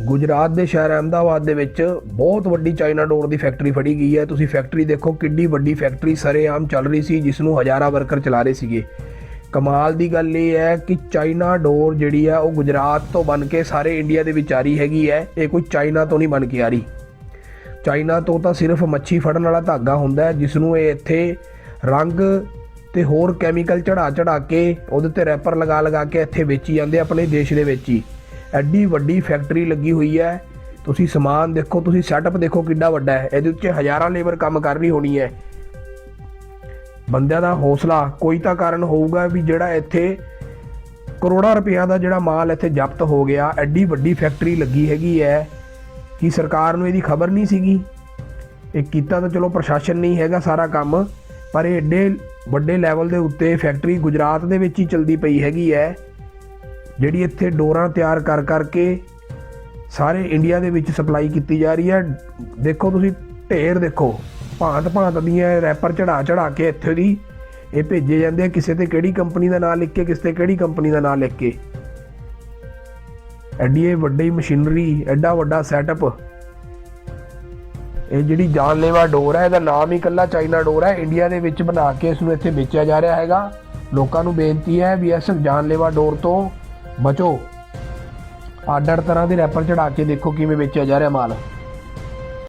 ਗੁਜਰਾਤ ਦੇ ਸ਼ਹਿਰ ਅਹਿਮਦਾਬਾਦ ਦੇ ਵਿੱਚ ਬਹੁਤ ਵੱਡੀ ਚਾਈਨਾ ਡੋਰ ਦੀ ਫੈਕਟਰੀ ਫੜੀ ਗਈ ਹੈ। ਤੁਸੀਂ ਫੈਕਟਰੀ ਦੇਖੋ ਕਿੰਨੀ ਵੱਡੀ ਫੈਕਟਰੀ ਸਰੇਆਮ ਚੱਲ ਰਹੀ ਸੀ ਜਿਸ ਨੂੰ ਹਜ਼ਾਰਾਂ ਵਰਕਰ ਚਲਾ ਰਹੇ ਸੀਗੇ। ਕਮਾਲ ਦੀ ਗੱਲ ਇਹ ਹੈ ਕਿ ਚਾਈਨਾ ਡੋਰ ਜਿਹੜੀ ਆ ਉਹ ਗੁਜਰਾਤ ਤੋਂ ਬਣ ਕੇ ਸਾਰੇ ਇੰਡੀਆ ਦੇ ਵਿੱਚ ਆ ਰਹੀ ਹੈਗੀ ਹੈ। ਇਹ ਕੋਈ ਚਾਈਨਾ ਤੋਂ ਨਹੀਂ ਬਣ ਕੇ ਆ ਰਹੀ। ਚਾਈਨਾ ਤੋਂ ਤਾਂ ਸਿਰਫ ਮੱਛੀ ਫੜਨ ਵਾਲਾ ਧਾਗਾ ਹੁੰਦਾ ਜਿਸ ਨੂੰ ਇਹ ਇੱਥੇ ਰੰਗ ਤੇ ਹੋਰ ਕੈਮੀਕਲ ਚੜਾ ਚੜਾ ਕੇ ਉਹਦੇ ਤੇ ਰੈਪਰ ਲਗਾ ਲਗਾ ਕੇ ਇੱਥੇ ਵੇਚੀ ਜਾਂਦੇ ਆਪਣੇ ਦੇਸ਼ ਦੇ ਵਿੱਚ ਹੀ। ਐਡੀ ਵੱਡੀ ਫੈਕਟਰੀ ਲੱਗੀ ਹੋਈ ਹੈ। ਤੁਸੀਂ ਸਮਾਨ ਦੇਖੋ, ਤੁਸੀਂ ਸੈਟਅਪ ਦੇਖੋ ਕਿੰਨਾ ਵੱਡਾ ਹੈ। ਇਹਦੇ ਉੱਤੇ ਹਜ਼ਾਰਾਂ ਲੇਬਰ ਕੰਮ ਕਰ ਰਹੀ ਹੋਣੀ ਹੈ। ਬੰਦਿਆਂ ਦਾ ਹੌਸਲਾ ਕੋਈ ਤਾਂ ਕਾਰਨ ਹੋਊਗਾ ਵੀ ਜਿਹੜਾ ਇੱਥੇ ਕਰੋੜਾਂ ਰੁਪਈਆ ਦਾ ਜਿਹੜਾ ਮਾਲ ਇੱਥੇ ਜ਼ਬਤ ਹੋ ਗਿਆ, ਐਡੀ ਵੱਡੀ ਫੈਕਟਰੀ ਲੱਗੀ ਹੈਗੀ ਹੈ ਕਿ ਸਰਕਾਰ ਨੂੰ ਇਹਦੀ ਖਬਰ ਨਹੀਂ ਸੀਗੀ। ਇਹ ਕੀਤਾ ਤਾਂ ਚਲੋ ਪ੍ਰਸ਼ਾਸਨ ਨਹੀਂ ਹੈਗਾ ਸਾਰਾ ਕੰਮ, ਪਰ ਇਹ ਏਡੇ ਵੱਡੇ ਲੈਵਲ ਦੇ ਉੱਤੇ ਫੈਕਟਰੀ ਗੁਜਰਾਤ ਦੇ ਵਿੱਚ ਹੀ ਚਲਦੀ ਪਈ ਹੈਗੀ ਹੈ। ਜਿਹੜੀ ਇੱਥੇ ਡੋਰਾਂ ਤਿਆਰ ਕਰ ਕਰਕੇ ਸਾਰੇ ਇੰਡੀਆ ਦੇ ਵਿੱਚ ਸਪਲਾਈ ਕੀਤੀ ਜਾ ਰਹੀ ਹੈ। ਦੇਖੋ ਤੁਸੀਂ ਢੇਰ ਦੇਖੋ, ਭਾਂਤ ਭਾਂਤ ਦੀਆਂ ਰੈਪਰ ਚੜਾ ਚੜਾ ਕੇ ਇੱਥੇ ਦੀ ਇਹ ਭੇਜੇ ਜਾਂਦੇ ਆ ਕਿਸੇ ਤੇ ਕਿਹੜੀ ਕੰਪਨੀ ਦਾ ਨਾਮ ਲਿਖ ਕੇ, ਕਿਸੇ ਤੇ ਕਿਹੜੀ ਕੰਪਨੀ ਦਾ ਨਾਮ ਲਿਖ ਕੇ। ਐਡੀ ਵੱਡੀ ਮਸ਼ੀਨਰੀ, ਐਡਾ ਵੱਡਾ ਸੈਟਅਪ ਇਹ ਜਿਹੜੀ ਜਾਨਲੇਵਾ ਡੋਰ ਹੈ, ਇਹਦਾ ਨਾਮ ਹੀ ਇਕੱਲਾ ਚਾਈਨਾ ਡੋਰ ਹੈ। ਇੰਡੀਆ ਦੇ ਵਿੱਚ ਬਣਾ ਕੇ ਇਸ ਨੂੰ ਇੱਥੇ ਵੇਚਿਆ ਜਾ ਰਿਹਾ ਹੈਗਾ। ਲੋਕਾਂ ਨੂੰ ਬੇਨਤੀ ਹੈ ਵੀ ਇਸ ਜਾਨਲੇਵਾ ਡੋਰ ਤੋਂ ਬਚੋ। ਅੱਡ ਆਡਰ ਤਰ੍ਹਾਂ ਦੇ ਰੈਪਰ ਚੜਾ ਕੇ ਦੇਖੋ ਕਿਵੇਂ ਵੇਚਿਆ ਜਾ ਰਿਹਾ ਮਾਲ।